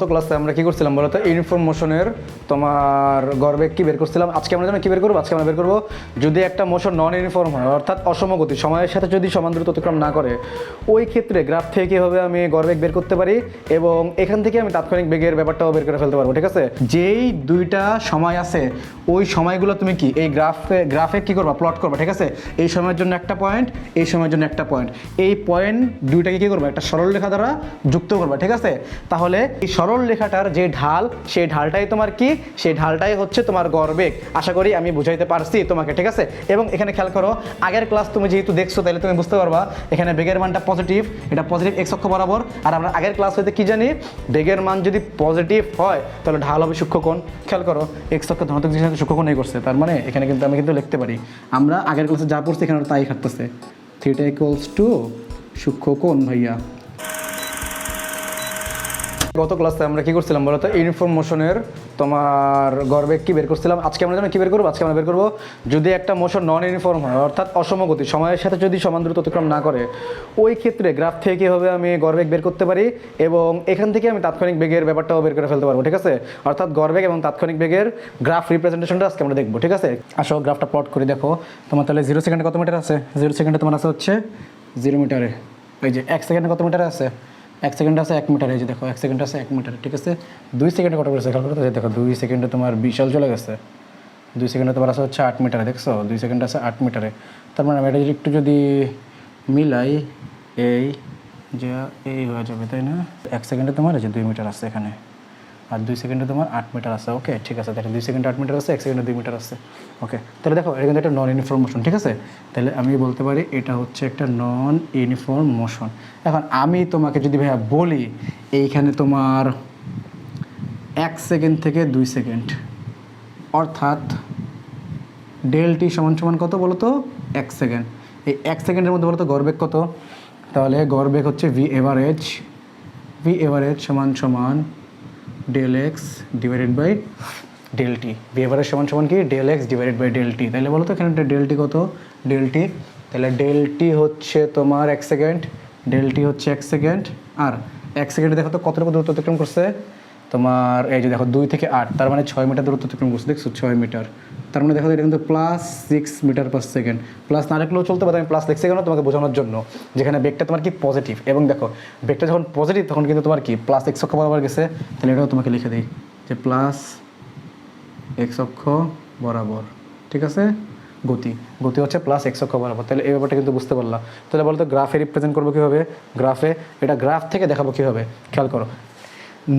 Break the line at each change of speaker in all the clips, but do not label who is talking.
গত ক্লাসে আমরা কি করছিলাম বলতো ইউনিফর্ম মোশনের তোমার গর্বে কি বের করছিলাম? আজকে আমরা যেন কি বের করব? আজকে আমরা বের করব যদি একটা মোশন নন ইউনিফর্ম হয়, অর্থাৎ অসমগতি, সময়ের সাথে যদি সমান অতিক্রম না করে, ওই ক্ষেত্রে গ্রাফ থেকে কীভাবে আমি গড়বেগ বের করতে পারি এবং এখান থেকে আমি তাৎক্ষণিক বেগের ব্যাপারটাও বের করে ফেলতে পারব, ঠিক আছে? যেই দুইটা সময় আছে, ওই সময়গুলো তুমি কি, এই গ্রাফে গ্রাফে কী করবা? প্লট করবা, ঠিক আছে? এই সময়ের জন্য একটা পয়েন্ট এই সময়ের জন্য একটা পয়েন্ট এই পয়েন্ট দুইটাকে কী করবা? একটা সরল রেখা দ্বারা যুক্ত করবা, ঠিক আছে? তাহলে এই সরল রেখাটার যে ঢাল, সেই ঢালটাই তোমার কি? সেই ঢালটাই হচ্ছে তোমার গড়বেগ। আশা করি আমি বুঝাইতে পারছি তোমাকে, ঠিক আছে? এবং এখানে খেয়াল করো, আগের ক্লাস তুমি যেহেতু দেখছ তাহলে তুমি বুঝতে পারবা, এখানে বেগের মানটা পজিটিভ এটা পজিটিভ এক্স অক্ষ বরাবর। আর আমরা আগের ক্লাস হইতে কি জানি? বেগের মান যদি পজিটিভ হয়, তাহলে ঢাল হবে সূক্ষ্মকোণ খেয়াল করো এক্স অক্ষ ধনাত্মক দিকের সাথে সূক্ষ্মকোণ এই করছে, তার মানে এখানে কিন্তু আমি কিন্তু লিখতে পারি। আমরা আগের ক্লাসে যা পড়ছি, এখানে তাই খাটতেছে থিটা ইকুয়ালস টু সূক্ষ্মকোণ ভাইয়া। গত ক্লাসে আমরা কি করছিলাম বলতো? ইউনিফর্ম মোশনের তোমার গর্বেগ কি বের করছিলাম? আজকে আমরা যেন কি বের করব? আজকে আমরা বের করব যদি একটা মোশন নন ইউনিফর্ম হয় অর্থাৎ অসমগতি সময়ের সাথে যদি সমান দ্রুত অতিক্রম না করে ওই ক্ষেত্রে গ্রাফ থেকে কীভাবে আমি গর্বেগ বের করতে পারি এবং এখান থেকে আমি তাৎক্ষণিক বেগের ব্যাপারটাও বের করে ফেলতে পারব ঠিক আছে? অর্থাৎ গর্বেগ এবং তাৎক্ষণিক বেগের গ্রাফ রিপ্রেজেন্টেশনটা আজকে আমরা দেখব ঠিক আছে? আসো গ্রাফটা প্লট করে দেখো। তোমার তাহলে জিরো সেকেন্ডে কত মিটার আছে? জিরো সেকেন্ডে তোমার আছে হচ্ছে জিরো মিটারে এই যে এক সেকেন্ডে কত মিটার আছে? এক সেকেন্ড আছে এক মিটার, এই যে দেখো, এক সেকেন্ড আছে এক মিটার, ঠিক আছে? দুই সেকেন্ডে কত করেছে খেয়াল করতে দেখো, দুই সেকেন্ডে তোমার বিশাল চলে গেছে। দুই সেকেন্ডে তোমার আছে হচ্ছে আট মিটারে, দেখছ? দুই সেকেন্ড আছে আট মিটারে। তার মানে আমি এটা একটু যদি মিলাই, এই যে এই হয়ে যাবে, তাই না? এক সেকেন্ডে তোমার আছে দুই মিটার আছে এখানে। আর দুই সেকেন্ডে তোমার আট মিটার আছে ওকে ঠিক আছে, তাহলে দুই সেকেন্ডে আট মিটার আছে, এক সেকেন্ডে দুই মিটার আছে ওকে তাহলে দেখো, এটা কিন্তু একটা নন ইউনিফর্ম মোশন ঠিক আছে? তাহলে আমি বলতে পারি এটা হচ্ছে একটা নন ইউনিফর্ম মোশন এখন আমি তোমাকে যদি ভাইয়া বলি, এইখানে তোমার এক সেকেন্ড থেকে দুই সেকেন্ড, অর্থাৎ ডেল টি সমান সমান কত বলো তো? এক সেকেন্ড। এই এক সেকেন্ডের মধ্যে বলো তো গড়বেগ কত? তাহলে গড়বেগ হচ্ছে ভি এভারেজ ভি এভারেজ সমান সমান del x divided by del t বিহেভারের সমান সমান কি? Del x divided by del t তাহলে বলো তো এখানে ডেল টি কত? ডেল টি তাহলে ডেল টি হচ্ছে তোমার এক সেকেন্ড ডেল টি হচ্ছে এক সেকেন্ড আর এক সেকেন্ডে দেখো তো কতটুকু দূরত্ব অতিক্রম করছে? তোমার এই যে দেখো দুই থেকে আট, তার মানে ছয় মিটার দূরত্ব অতিক্রম করছে। দেখছ ছয় মিটার। তার মানে দেখো এটা কিন্তু plus six metre per second plus না রাখলেও চলতে পারে, আমি প্লাস লিখছি কেন তোমাকে বোঝানোর জন্য। যেখানে বেগটা তোমার কি পজিটিভ এবং দেখো বেগটা যখন পজিটিভ তখন কিন্তু তোমার কি? প্লাস এক্স অক্ষ বরাবর গেছে। তাহলে এটাও তোমাকে লিখে দিই যে প্লাস এক্স অক্ষ বরাবর, ঠিক আছে? গতি। গতি হচ্ছে প্লাস এক্স অক্ষ বরাবর। তাহলে এই ব্যাপারটা কিন্তু বুঝতে পারলাম। তাহলে বলতো গ্রাফে রিপ্রেজেন্ট করব কীভাবে? গ্রাফে এটা গ্রাফ থেকে দেখাবো কীভাবে? খেয়াল করো।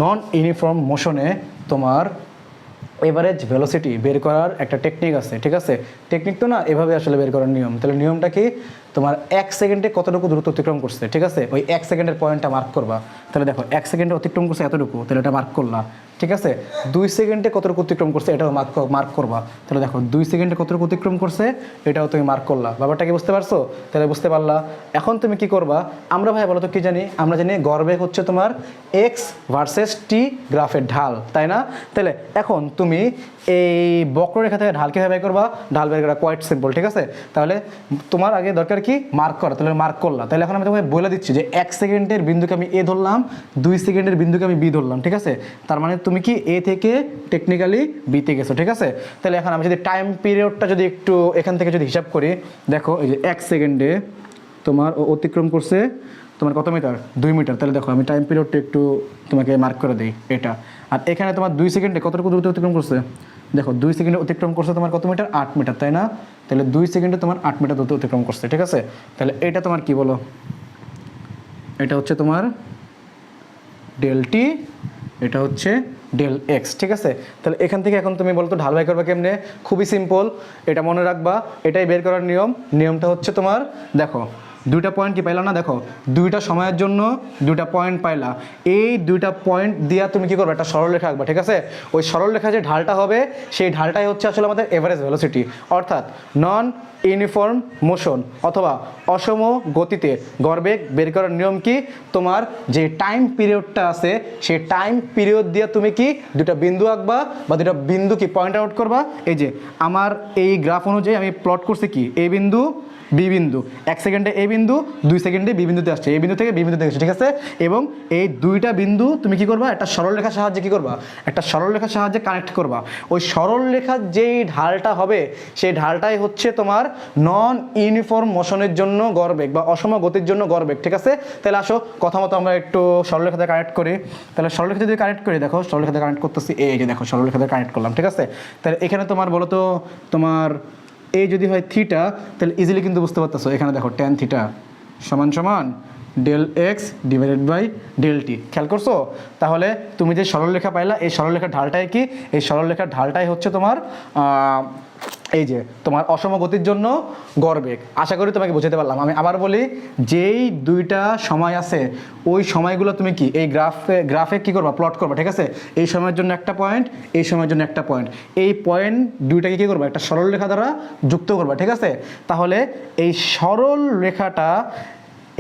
নন ইউনিফর্ম মোশনে তোমার এভারেজ ভেলোসিটি বের করার একটা টেকনিক আছে, ঠিক আছে? টেকনিক তো না, এভাবে আসলে বের করার নিয়ম। তাহলে নিয়মটা কি? তোমার এক সেকেন্ডে কতটুকু দূরত্ব অতিক্রম করছে, ঠিক আছে? ওই এক সেকেন্ডের পয়েন্টটা মার্ক করবা। তাহলে দেখো, এক সেকেন্ডে অতিক্রম করছে এতটুকু, তাহলে এটা মার্ক করলা, ঠিক আছে? দুই সেকেন্ডে কতটুকু অতিক্রম করছে, এটাও মার্ক মার্ক করবা। তাহলে দেখো, দুই সেকেন্ডে কতটুকু অতিক্রম করছে, এটাও তুমি মার্ক করলা। ব্যাপারটা কি বুঝতে পারছ? তাহলে বুঝতে পারলা। এখন তুমি কি করবা? আমরা ভাই, বলো তো কি জানি? আমরা জানি গর্বে হচ্ছে তোমার এক্স ভার্সেস টি গ্রাফের ঢাল, তাই না? তাহলে এখন তুমি এই বক্ররেখা থেকে ঢাল কীভাবে বের করবা, ঢাল বের করা কোয়াইট সিম্পল ঠিক আছে? তাহলে তোমার আগে দরকার কি? মার্ক করা, তাহলে মার্ক করলা। তাহলে এখন আমি তোমাকে বলে দিচ্ছি যে এক সেকেন্ডের বিন্দুকে আমি এ ধরলাম, দুই সেকেন্ডের বিন্দুকে আমি বি ধরলাম, ঠিক আছে? তার মানে তুমি কি এ থেকে টেকনিক্যালি বিতে গেছো, ঠিক আছে? তাহলে এখন আমি যদি টাইম পিরিয়ডটা যদি একটু এখান থেকে যদি হিসাব করি, দেখো এই যে এক সেকেন্ডে তোমার অতিক্রম করছে তোমার কত মিটার? দুই মিটার। তাহলে দেখো আমি টাইম পিরিয়ডটা একটু তোমাকে মার্ক করে দিই, এটা। আর এখানে তোমার দুই সেকেন্ডে কতটুকু দূরত্ব অতিক্রম করছে? দেখো, দুই সেকেন্ডে অতিক্রম করছে তোমার কত মিটার আট মিটার তাই না? তাহলে দুই সেকেন্ডে তোমার আট মিটার দূরত্ব অতিক্রম করছে, ঠিক আছে? তাহলে এটা তোমার কি বলো? এটা হচ্ছে তোমার ডেল টি এটা হচ্ছে ডেল এক্স ঠিক আছে? তাহলে এখান থেকে এখন তুমি বলতো ঢাল বাই করবা কেমনে? খুবই সিম্পল এটা মনে রাখবা, এটাই বের করার নিয়ম। নিয়মটা হচ্ছে তোমার, দেখো দুইটা পয়েন্ট কি পাইলা না? দেখো, দুইটা সময়ের জন্য দুইটা পয়েন্ট পাইলা। এই দুইটা পয়েন্ট দিয়া তুমি কি করবে? একটা সরলরেখা আঁকবা, ঠিক আছে? ওই সরলরেখা যে ঢালটা হবে, সেই ঢালটাই হচ্ছে আসলে আমাদের এভারেজ ভেলোসিটি অর্থাৎ নন ইউনিফর্ম মোশন অথবা অসম গতিতে গড়বেগ বের করার নিয়ম কি? তোমার যে টাইম পিরিয়ডটা আছে, সেই টাইম পিরিয়ড দিয়ে তুমি কি দুটা বিন্দু আঁকবা বা দুটা বিন্দু কি পয়েন্ট আউট করবা? এই যে, আমার এই গ্রাফ অনুযায়ী আমি প্লট করছি কি? এই বিন্দু বি বিন্দু। এক সেকেন্ডে এ বিন্দু, দুই সেকেন্ডে বি বিন্দুতে আসছে। এ বিন্দু থেকে বি বিন্দুতে আসছে ঠিক আছে? এবং এই দুইটা বিন্দু তুমি কি করবা? একটা সরল রেখার সাহায্যে কি করবা? একটা সরল রেখার সাহায্যে কানেক্ট করবা। ওই সরল রেখার যেই ঢালটা হবে, সেই ঢালটাই হচ্ছে তোমার নন ইউনিফর্ম মোশনের জন্য গড়বেগ বা অসম গতির জন্য গড়বেগ ঠিক আছে? তাহলে আসো, কথা মতো আমরা একটু সরলরেখাতে কানেক্ট করি। তাহলে সরলরেখা যদি কানেক্ট করি, দেখো সরলরেখাতে কানেক্ট করতেছি, এই যে দেখো সরলরেখাতে কানেক্ট করলাম, ঠিক আছে? তাহলে এখানে তোমার বলো তো তোমার এই যদি হয় থিটা তাহলে ইজিলি কিন্তু বুঝতে পারতেছো। এখানে দেখো ট্যান থিটা সমান সমান del x divided by del t খেয়াল করছ? তাহলে তুমি যে সরলরেখা পাইলা, এই সরলরেখার ঢালটাই কি? এই সরলরেখার ঢালটাই হচ্ছে তোমার এই যে, তোমার অসম গতির জন্য গড়বেগ। আশা করি তোমাকে বোঝাতে পারলাম। আমি আবার বলি, যেই দুইটা সময় আছে, ওই সময়গুলো তুমি কি? এই গ্রাফে গ্রাফে কি করবা? প্লট করবা, ঠিক আছে? এই সময়ের জন্য একটা পয়েন্ট এই সময়ের জন্য একটা পয়েন্ট এই পয়েন্ট দুইটাকে কি করবা? একটা সরল রেখা দ্বারা যুক্ত করবা, ঠিক আছে? তাহলে এই সরল রেখাটা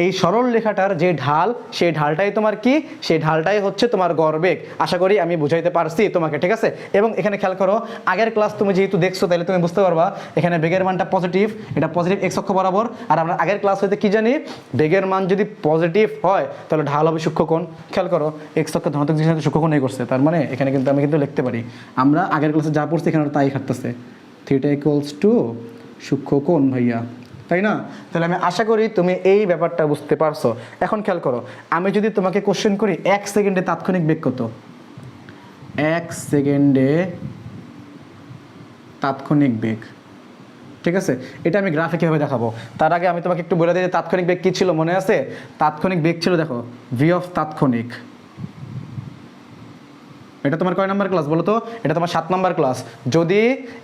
এই সরল রেখাটার যে ঢাল, সেই ঢালটাই তোমার কি? সেই ঢালটাই হচ্ছে তোমার গড়বেগ। আশা করি আমি বুঝাইতে পারছি তোমাকে, ঠিক আছে? এবং এখানে খেয়াল করো, আগের ক্লাস তুমি যেহেতু দেখছ তাহলে তুমি বুঝতে পারবা, এখানে বেগের মানটা পজিটিভ এটা পজিটিভ এক্স অক্ষ বরাবর। আর আমরা আগের ক্লাস হইতে কি জানি? বেগের মান যদি পজিটিভ হয়, তাহলে ঢাল হবে সূক্ষ্মকোণ। খেয়াল করো এক্স অক্ষ ধনাত্মক দিকের সাথে এই করছে, তার মানে এখানে কিন্তু আমি কিন্তু লিখতে পারি। আমরা আগের ক্লাসে যা পড়ছি এখানে তাই খাটতেছে। থিটা ইকুয়ালস টু সূক্ষ্মকোণ, ভাইয়া। তাই না? তাহলে আমি আশা করি তুমি এই ব্যাপারটা বুঝতে পারছ। এখন খেয়াল করো, আমি যদি তোমাকে কোশ্চেন করি, এক সেকেন্ডে তাৎক্ষণিক বেগ কত? এক সেকেন্ডে তাৎক্ষণিক বেগ। ঠিক আছে? এটা আমি গ্রাফে কীভাবে দেখাবো? তার আগে আমি তোমাকে একটু বলে দিই যে তাৎক্ষণিক বেগ কী ছিল, মনে আছে? তাৎক্ষণিক বেগ ছিল, দেখো ভি অফ তাৎক্ষণিক। এটা তোমার কয় নাম্বার ক্লাস বলো তো? এটা তোমার সাত নাম্বার ক্লাস যদি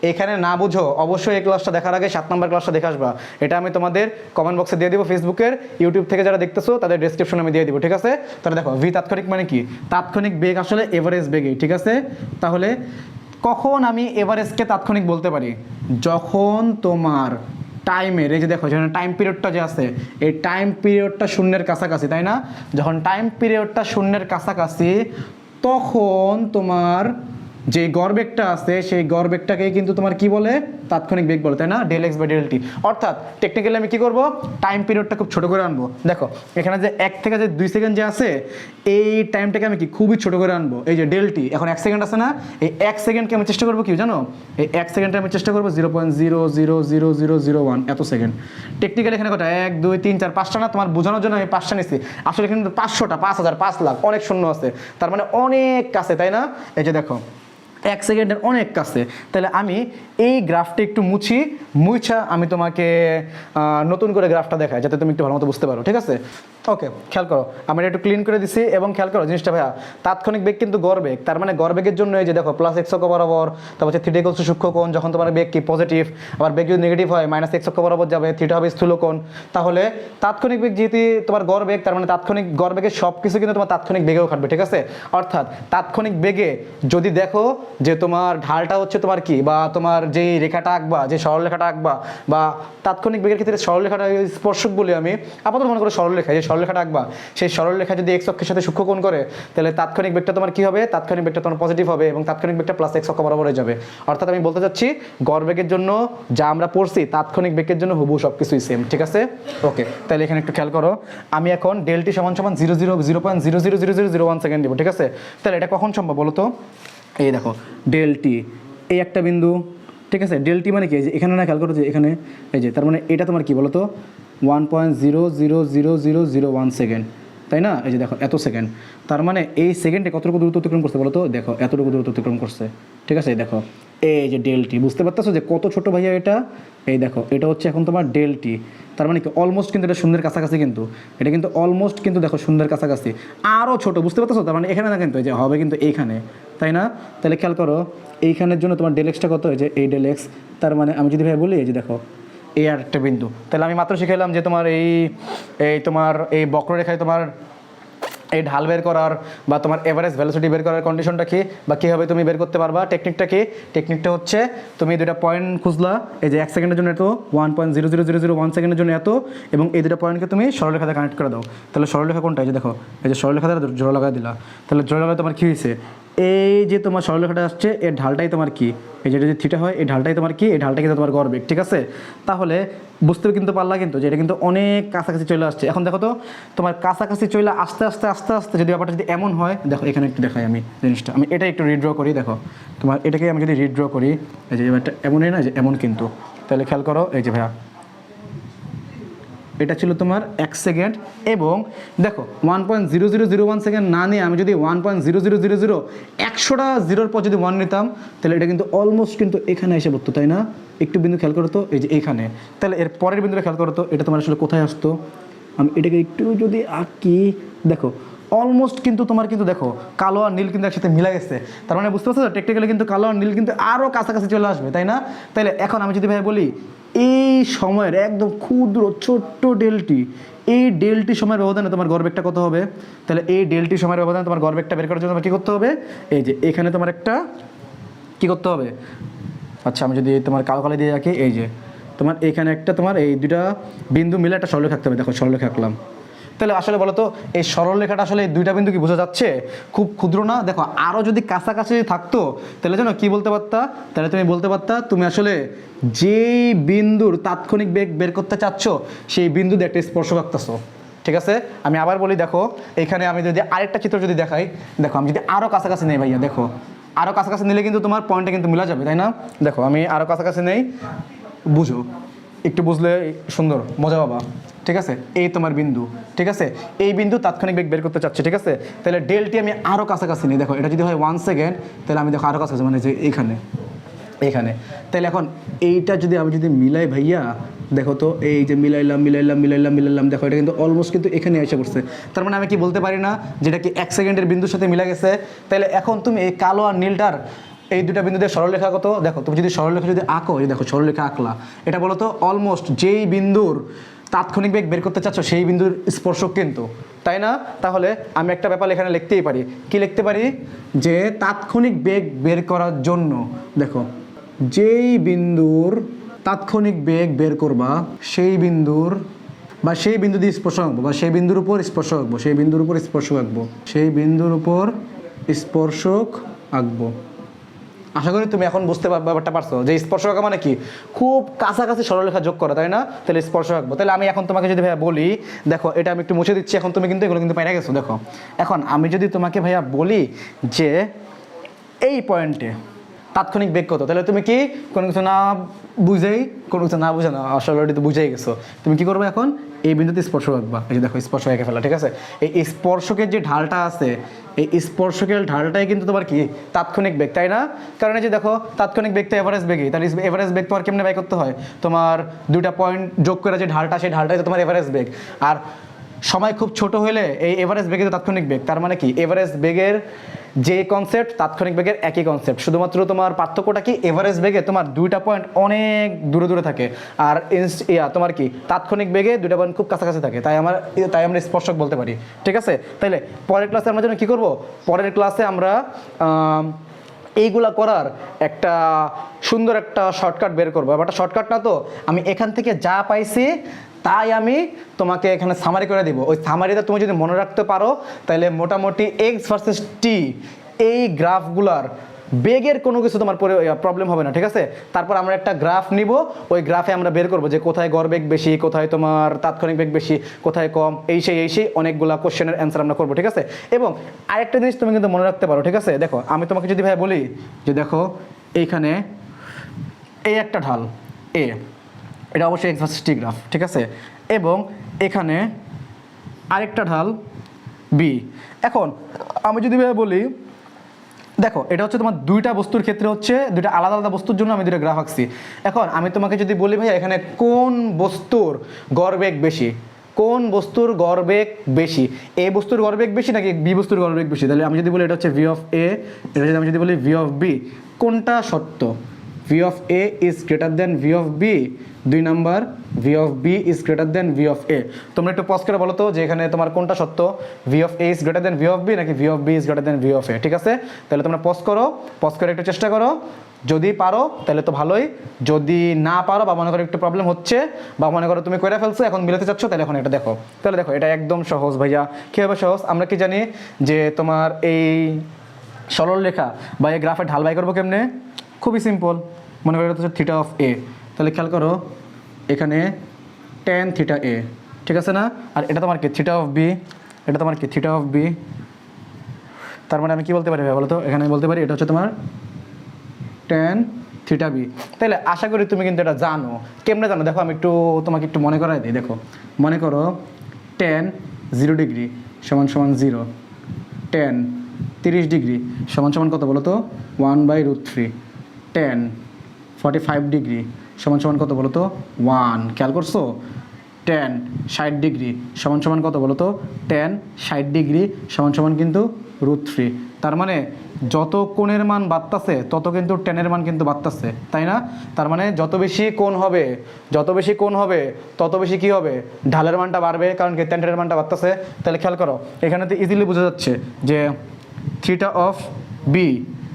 এখানে না বুঝো, অবশ্যই এই ক্লাসটা দেখার আগে সাত নাম্বার ক্লাসটা দেখে আসবা। এটা আমি তোমাদের কমেন্ট বক্সে দিয়ে দিব ফেসবুকের ইউটিউব থেকে যারা দেখতেছো, তাদের ডিসক্রিপশনে আমি দিয়ে দিব, ঠিক আছে? তাহলে দেখো ভি তাৎক্ষণিক মানে কি? তাৎক্ষণিক বেগ আসলে এভারেজ বেগে ঠিক আছে? তাহলে কখন আমি এভারেজকে তাৎক্ষণিক বলতে পারি? যখন তোমার টাইমের এই যে দেখো, যেখানে টাইম পিরিয়ডটা যে আছে, এই টাইম পিরিয়ডটা শূন্যের কাছাকাছি, তাই না? যখন টাইম পিরিয়ডটা শূন্যের কাছাকাছি তখন তোমার যে গড়বেগটা আছে, সেই গড়বেগটাকে কিন্তু তোমার কি বলে? তাৎক্ষণিক বেগ বলে, তাই না? Del x by del t অর্থাৎ টেকনিক্যালি আমি কি করব? টাইম পিরিয়ডটা খুব ছোট করে আনব। দেখো, এখানে যে এক থেকে যে দুই সেকেন্ড যে আছে, এই টাইমটাকে আমি কি খুবই ছোট করে আনব। এই যে ডেল টি এখন এক সেকেন্ড আছে না? এই এক সেকেন্ডকে আমি চেষ্টা করব কি, জানো? এই এক সেকেন্ডে আমি চেষ্টা করব zero point zero zero zero zero zero one এত সেকেন্ড টেকনিক্যালি এখানে কটা? এক, দুই, তিন, চার, পাঁচটা না? তোমার বোঝানোর জন্য আমি পাঁচটা নিচ্ছি আসলে কিন্তু পাঁচশোটা, পাঁচ হাজার, পাঁচ লাখ, অনেক শূন্য আছে। তার মানে অনেক কাছে, তাই না? এই যে দেখো এক সেকেন্ডের অনেক কাছে। তাহলে আমি এই গ্রাফটা একটু মুছি মুছা আমি তোমাকে নতুন করে গ্রাফটা দেখাই, যাতে তুমি একটু ভালো মতো বুঝতে পারো, ঠিক আছে? ওকে, খেয়াল করো, আমি এটা একটু ক্লিন করে দিছি এবং খেয়াল করো জিনিসটা ভাইয়া, তাৎক্ষণিক বেগ কিন্তু গড়বেগ তার মানে গড়বেগের জন্য এই যে দেখো প্লাস অক্ষ বরাবর, তারপর হচ্ছে থিটা ইকুয়ালস সূক্ষ্ম কোণ, যখন তোমার বেগ কি পজিটিভ আবার বেগ যদি নেগেটিভ হয় মাইনাস অক্ষ বরাবর যাবে থ্রিটা হবে স্থূল কোণ, তাহলে তাৎক্ষণিক বেগ যেহেতু তোমার গড়বেগ, তার মানে তাৎক্ষণিক গড়বেগের সব কিছু কিন্তু তোমার তাৎক্ষণিক বেগেও খাটবে, ঠিক আছে? অর্থাৎ তাৎক্ষণিক বেগে যদি দেখো যে তোমার ঢালটা হচ্ছে তোমার কি? বা তোমার যেই রেখাটা আঁকবা, যে সরলরেখাটা আঁকবা, বা তাৎক্ষণিক বেগের ক্ষেত্রে সরলরেখাটা স্পর্শক বলি আমি, আপাতত মনে করো সরলরেখা, যে সরলরেখাটা আঁকবা, সেই সরলরেখা যদি এক্স অক্ষের সাথে সূক্ষ্মকোণ করে, তাহলে তাৎক্ষণিক বেগটা তোমার কি হবে? তাৎক্ষণিক বেগটা তোমার পজিটিভ হবে এবং তাৎক্ষণিক বেগটা প্লাস এক্স অক্ষ বরাবর হয়ে যাবে। অর্থাৎ আমি বলতে চাচ্ছি গড়বেগের জন্য যা আমরা পড়ছি, তাৎক্ষণিক বেগের জন্য হুবু সব কিছুই সেম ঠিক আছে? ওকে তাহলে এখানে একটু খেয়াল করো, আমি এখন ডেলটি সমান সমান zero zero zero point zero zero zero zero zero one second দিব, ঠিক আছে? তাহলে এটা কখন সম্ভব বলো তো? এই দেখো ডেলটি এই একটা বিন্দু, ঠিক আছে? ডেলটি মানে কি? যে এখানে না খেয়াল করো যে এখানে, এই যে, তার মানে এটা তোমার কি বলো তো one point zero zero zero zero zero one second তাই না? এই যে দেখো, এত সেকেন্ড তার মানে এই সেকেন্ডে কতটুকু দূরত্ব অতিক্রম করছে বলো তো দেখো, এতটুকু দূরত্ব অতিক্রম করছে। ঠিক আছে? দেখো, এই যে ডেলটি বুঝতে পারতেছো যে কত ছোট ভাইয়া এটা? এই দেখো, এটা হচ্ছে এখন তোমার ডেলটি তার মানে কি? অলমোস্ট কিন্তু এটা সুন্দর কাছাকাছি কিন্তু। এটা কিন্তু অলমোস্ট কিন্তু দেখো সুন্দর কাছাকাছি। আরও ছোট, বুঝতে পারতেছো? তার মানে এখানে না কিন্তু, এই যে হবে কিন্তু এইখানে। তাই না? তাহলে খেয়াল করো, এইখানের জন্য তোমার ডেলেক্সটা কত? এই যে এই ডেলেক্স তার মানে আমি যদি ভাই বলি, এই যে দেখো, এই আর একটা বিন্দু। তাহলে আমি মাত্র শিখাইলাম যে তোমার এই এই তোমার এই বক্ররেখায় তোমার এই ঢাল বের করার বা তোমার এভারেজ ভ্যালোসিটি বের করার কন্ডিশনটা কি? বা কীভাবে তুমি বের করতে পারবা? টেকনিকটা কি? টেকনিকটা হচ্ছে, তুমি দুটা পয়েন্ট খুঁজলা, এই যে এক সেকেন্ডের জন্য এত one point zero zero zero zero one সেকেন্ডের জন্য এত, এবং এই দুটা পয়েন্টকে তুমি সরলরেখাতে কানেক্ট করে দাও। তাহলে সরলরেখা কোনটা? এই যে দেখো, এই যে সরলরেখা জোড়া লাগাই দিলা। তাহলে জোড়া লাগাই তোমার কী হয়েছে? এই যে তোমার সরলরেখাটা আসছে, এর ঢালটাই তোমার কি? এই যেটা যদি থিটা হয়, এই ঢালটাই তোমার কি? এই ঢালটাই কিন্তু তোমার গড়বেগ ঠিক আছে? তাহলে বুঝতে কিন্তু পারলা কিন্তু যে এটা কিন্তু অনেক কাছাকাছি চলে আসছে। এখন দেখো তো, তোমার কাছাকাছি চলে আস্তে আস্তে আস্তে আস্তে যদি ব্যাপারটা যদি এমন হয়, দেখো এখানে একটু দেখাই আমি জিনিসটা। আমি এটা একটু রিড্র করি, দেখো। তোমার এটাকে আমি যদি রিড্র করি, এই যে ব্যাপারটা এমনই না যে এমন কিন্তু। তাহলে খেয়াল করো, এই যে ভাইয়া এটা ছিল তোমার এক সেকেন্ড এবং দেখো one point zero zero zero one second না নিয়ে আমি যদি one point zero zero zero zero একশোটা জিরোর পর যদি ওয়ান নিতাম, তাহলে এটা কিন্তু অলমোস্ট কিন্তু এখানে এসে পড়তো, তাই না? একটু বিন্দু খেয়াল করতো এই যে এখানে। তাহলে এর পরের বিন্দুটা খেয়াল করতো এটা তোমার আসলে কোথায় আসতো? আমি এটাকে একটু যদি আঁকি, দেখো অলমোস্ট কিন্তু তোমার কিন্তু দেখো, কালো আর নীল কিন্তু একসাথে মিলে গেছে। তার মানে বুঝতে পারছ টেকনিক্যালি কিন্তু কালো আর নীল কিন্তু আরও কাছাকাছি চলে আসবে, তাই না? তাহলে এখন আমি যদি ভাই বলি এই সময়ের একদম ক্ষুদ্র, ছোট্ট ডেলটি, এই ডেলটি সময়ের ব্যবধানে তোমার গড়বেগটা কত হবে? তাহলে এই ডেলটি সময়ের ব্যবধানে তোমার গড়বেগটা বের করার জন্য তোমার কী করতে হবে? এই যে এখানে তোমার একটা কী করতে হবে? আচ্ছা আমি যদি তোমার কালো কালো দিয়ে রাখি এই যে তোমার এখানে একটা তোমার এই দুটা বিন্দু মিলে একটা সরলরেখা থাকতে হবে। দেখো, সরলরেখা আঁকলাম। তাহলে আসলে বলো তো, এই সরলরেখাটা আসলে দুইটা বিন্দু কি বোঝা যাচ্ছে? খুব ক্ষুদ্র না? দেখো আরও যদি কাছাকাছি থাকতো, তাহলে জানো কি বলতে পারতা? তাহলে তুমি বলতে পারতা, তুমি আসলে যেই বিন্দুর তাৎক্ষণিক বেগ বের করতে চাচ্ছ, সেই বিন্দু দিয়ে একটা স্পর্শ আঁকতেছো ঠিক আছে? আমি আবার বলি, দেখো, এখানে আমি যদি আরেকটা চিত্র যদি দেখাই, দেখো, আমি যদি আরও কাছাকাছি নেই ভাইয়া, দেখো। আরও কাছাকাছি নিলে কিন্তু তোমার পয়েন্টটা কিন্তু মিলা যাবে, তাই না? দেখো, আমি আরও কাছাকাছি নেই, বুঝো। একটু বুঝলে সুন্দর, মজা পাবা। ঠিক আছে? এই তোমার বিন্দু। ঠিক আছে? এই বিন্দু তাৎক্ষণিক বেগ বের করতে চাচ্ছি, ঠিক আছে? তাহলে ডেলটি আমি আরও কাছাকাছি নিই। দেখো, এটা যদি হয় ওয়ান সেকেন্ড তাহলে আমি দেখো আরও কাছাকাছি মানে যে এইখানে। এখানে তাহলে এখন এইটা যদি আমি যদি মিলাই ভাইয়া, দেখো তো, এই যে মিলাইলাম মিলাইলাম মিলাইলাম মিলাইলাম, দেখো, এটা কিন্তু অলমোস্ট কিন্তু এখানে এসে পড়ছে। তার মানে আমি কি বলতে পারি না? যেটা কি এক সেকেন্ডের বিন্দুর সাথে মিলে গেছে? তাহলে এখন তুমি এই কালো আর নীলটার এই দুটা বিন্দুতে সরলরেখা কত? দেখো, তুমি যদি সরলরেখা যদি আঁকো, এই দেখো, সরলরেখা আঁকলা। এটা বলো তো অলমোস্ট যেই বিন্দুর তাৎক্ষণিক বেগ বের করতে চাচ্ছ, সেই বিন্দুর স্পর্শক কিন্তু। তাই না? তাহলে আমি একটা ব্যাপার এখানে লিখতেই পারি। কি লিখতে পারি? যে তাৎক্ষণিক বেগ বের করার জন্য, দেখো, যেই বিন্দুর তাৎক্ষণিক বেগ বের করবা, সেই বিন্দুর, বা সেই বিন্দু দিয়ে স্পর্শ আঁকবো, বা সেই বিন্দুর উপর স্পর্শ আঁকবো, সেই বিন্দুর উপর স্পর্শ আঁকবো, সেই বিন্দুর উপর স্পর্শক আঁকবো। আশা করি তুমি এখন বুঝতে ব্যাপারটা পারছ যে স্পর্শ আঁকা মানে কি? খুব কাছাকাছি সরলরেখা যোগ করা, তাই না? তাহলে স্পর্শ আঁকবো তাহলে আমি এখন তোমাকে যদি ভাইয়া বলি, দেখো, এটা আমি একটু মুছে দিচ্ছি, এখন তুমি কিন্তু এগুলো কিন্তু পাইরা গেছো, দেখো। এখন আমি যদি তোমাকে ভাইয়া বলি যে, এই পয়েন্টে তাৎক্ষণিক বেগ কত? তাহলে তুমি কি কোনো কিছু না বুঝেই, কোনো কিছু না বুঝে না, আসলে already তো বুঝেই গেছো। তুমি কি করবে এখন? এই বিন্দুতে স্পর্শ রাখবা। এই যে দেখো, স্পর্শ এঁকে ফেলা ঠিক আছে? এই স্পর্শকের যে ঢালটা আছে, এই স্পর্শকের ঢালটাই কিন্তু তোমার কি? তাৎক্ষণিক বেগ, তাই না? কারণ এই যে দেখো, তাৎক্ষণিক বেগ তো এভারেজ বেগই। তাহলে এভারেজ বেগ তোমার কেমনে ব্যয় করতে হয়? তোমার দুটা পয়েন্ট যোগ করে যে ঢালটা, সেই ঢালটাই তো তোমার এভারেজ বেগ। আর সময় খুব ছোট হলে এই এভারেজ বেগে তাৎক্ষণিক বেগ তার মানে কি? এভারেজ বেগের যে কনসেপ্ট তাৎক্ষণিক বেগের একই কনসেপ্ট শুধুমাত্র তোমার পার্থক্যটা কি? এভারেজ বেগে তোমার দুইটা পয়েন্ট অনেক দূরে দূরে থাকে। আর ইয়া তোমার কি? তাৎক্ষণিক বেগে দুইটা পয়েন্ট খুব কাছাকাছি থাকে। তাই আমার তাই আমরা স্পর্শক বলতে পারি। ঠিক আছে? তাইলে পরের ক্লাসে আমরা যেন কী করব? পরের ক্লাসে আমরা আম, এইগুলা করার একটা সুন্দর একটা শর্টকাট বের করব। একটা শর্টকাট না তো? আমি এখান থেকে যা পাইছি, তাই আমি তোমাকে এখানে সামারি করে দিব। ওই সামারিটা তুমি যদি মনে রাখতে পারো, তাহলে মোটামুটি এক্স ভার্সেস টি এই গ্রাফগুলার বেগের কোনো কিছু তোমার পরে প্রবলেম হবে না, ঠিক আছে? তারপর আমরা একটা গ্রাফ নিব, ওই গ্রাফে আমরা বের করব যে কোথায় গড় বেগ বেশি, কোথায় তোমার তাৎক্ষণিক বেগ বেশি, কোথায় কম, এই সেই এই সেই অনেকগুলা কোশ্চেনের অ্যান্সার আমরা করব, ঠিক আছে? এবং আরেকটা জিনিস তুমি কিন্তু মনে রাখতে পারো, ঠিক আছে? দেখো, আমি তোমাকে যদি ভাই বলি যে দেখো, এইখানে এই একটা ঢাল, এ, এটা অবশ্যই এক্স ভার্সেস টি গ্রাফ ঠিক আছে? এবং এখানে আরেকটা ঢাল, বি। এখন, আমি যদি ভাই বলি দেখো, এটা হচ্ছে তোমার দুইটা বস্তুর ক্ষেত্রে হচ্ছে দুইটা আলাদা আলাদা বস্তুর জন্য আমি দুইটা গ্রাফ আঁকছি। এখন আমি তোমাকে যদি বলি ভাই এখানে কোন বস্তুর গড়বেগ বেশি? কোন বস্তুর গড়বেগ বেশি? এ বস্তুর গড়বেগ বেশি নাকি বি বস্তুর গড়বেগ বেশি? তাহলে আমি যদি বলি, এটা হচ্ছে ভি অফ এ এটা যদি আমি যদি বলি ভি অফ বি কোনটা সত্য? V of A is greater than V of B দুই number V of B is greater than V of A তোমরা একটু পজ করে বলো তো যে এখানে তোমার কোনটা সত্য? V of A is greater than V of B নাকি V of B is greater than V of A ঠিক আছে? তাহলে তোমরা পজ করো পজ করে একটু চেষ্টা করো। যদি পারো, তাহলে তো ভালোই। যদি না পারো বা মনে করো একটু প্রবলেম হচ্ছে বা মনে করো তুমি করে ফেলছো, এখন মিলাতে চাচ্ছ, তাহলে এখন এটা দেখো। তাহলে দেখো, এটা একদম সহজ ভাইয়া। কীভাবে সহজ? আমরা কি জানি যে তোমার এই সরল রেখা বা এই গ্রাফে ঢাল বাই করব কেমনে? খুবই সিম্পল মনে করো থিটা অফ এ তাহলে খেয়াল করো, এখানে টেন থিটা এ ঠিক আছে না? আর এটা তোমার কি থিটা অফ বি এটা তোমার কি থিটা অফ বি তার মানে আমি কি বলতে পারি ভাই বলো তো? এখানে বলতে পারি এটা হচ্ছে তোমার টেন থিটা বি তাহলে আশা করি তুমি কিন্তু এটা জানো। কেমনে জানো? দেখো, আমি একটু তোমাকে একটু মনে করাই দিই, দেখো। মনে করো টেন জিরো ডিগ্রি সমান সমান জিরো টেন তিরিশ ডিগ্রি সমান সমান কত বলো তো? One by root three tan forty five degree সমান সমান কত বলো তো ওয়ান খেয়াল করছ? টেন ষাট ডিগ্রি। সমান সমান কত বলো তো টেন ষাট ডিগ্রি। সমান সমান কিন্তু রুট থ্রি তার মানে যত কোণের মান বাড়তাছে, তত কিন্তু টেনের মান কিন্তু বাড়তাছে, তাই না? তার মানে যত বেশি কোণ হবে, যত বেশি কোণ হবে, তত বেশি কি হবে? ঢালের মানটা বাড়বে, কারণ কি টেনের মানটা বাড়তাছে। তাহলে খেয়াল করো, এখানে তো ইজিলি বোঝা যাচ্ছে যে theta of B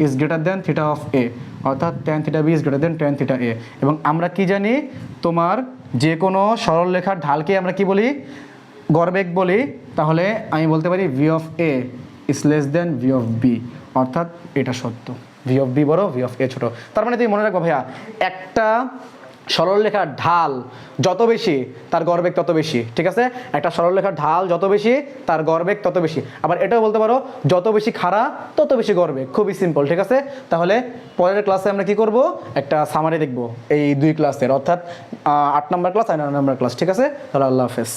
is greater than theta of A অর্থাৎ tan theta B is greater than tan theta A এবং আমরা কি জানি? তোমার যে কোনো সরল রেখার ঢালকে আমরা কি বলি? গড়বেগ বলি। তাহলে আমি বলতে পারি V of A is less than V of B অর্থাৎ এটা সত্য। ভি অফ বি বড় ভি অফ এ ছোট। তার মানে তুমি মনে রাখব ভাইয়া, একটা সরলরেখার ঢাল যত বেশি, তার গড়বেগ তত বেশি, ঠিক আছে? একটা সরলরেখার ঢাল যত বেশি, তার গড়বেগ তত বেশি। আবার এটাও বলতে পারো, যত বেশি খাড়া, তত বেশি গড়বেগ খুবই সিম্পল ঠিক আছে? তাহলে পরের ক্লাসে আমরা কি করব? একটা সামারি দেখব, এই দুই ক্লাসের অর্থাৎ আট নম্বর ক্লাস আর নয় নম্বর ক্লাস ঠিক আছে? তাহলে আল্লাহ হাফেজ।